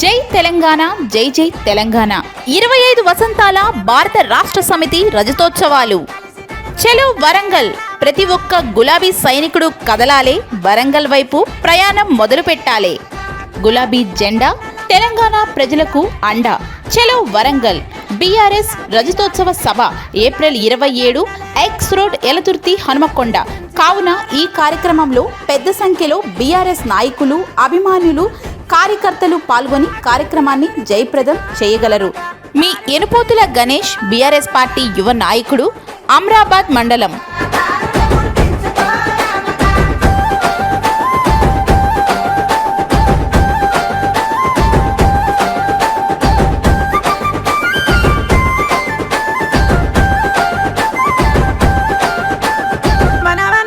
జై తెలంగాణ జై జై తెలంగాణ. ఇరవై ఐదు వసంతాల భారత రాష్ట్ర సమితి రజతోత్సవాలు. చలో వరంగల్. ప్రతి ఒక్క గులాబీ సైనికుడు కదలాలే వరంగల్ వైపు ప్రయాణం మొదలు పెట్టాలే గులాబీ జెండా తెలంగాణ ప్రజలకు అండ. చలో వరంగల్. బీఆర్ఎస్ రజతోత్సవ సభ ఏప్రిల్ ఇరవై ఏడు ఎక్స్ రోడ్ ఎలతుర్తి హనుమకొండ. కావున ఈ కార్యక్రమంలో పెద్ద సంఖ్యలో బీఆర్ఎస్ నాయకులు అభిమానులు కార్యకర్తలు పాల్గొని కార్యక్రమాన్ని జయప్రదం చేయగలరు. మీ ఎనుపోతుల గణేష్ బీఆర్ఎస్ పార్టీ యువ నాయకుడు అమ్రాబాద్ మండలం.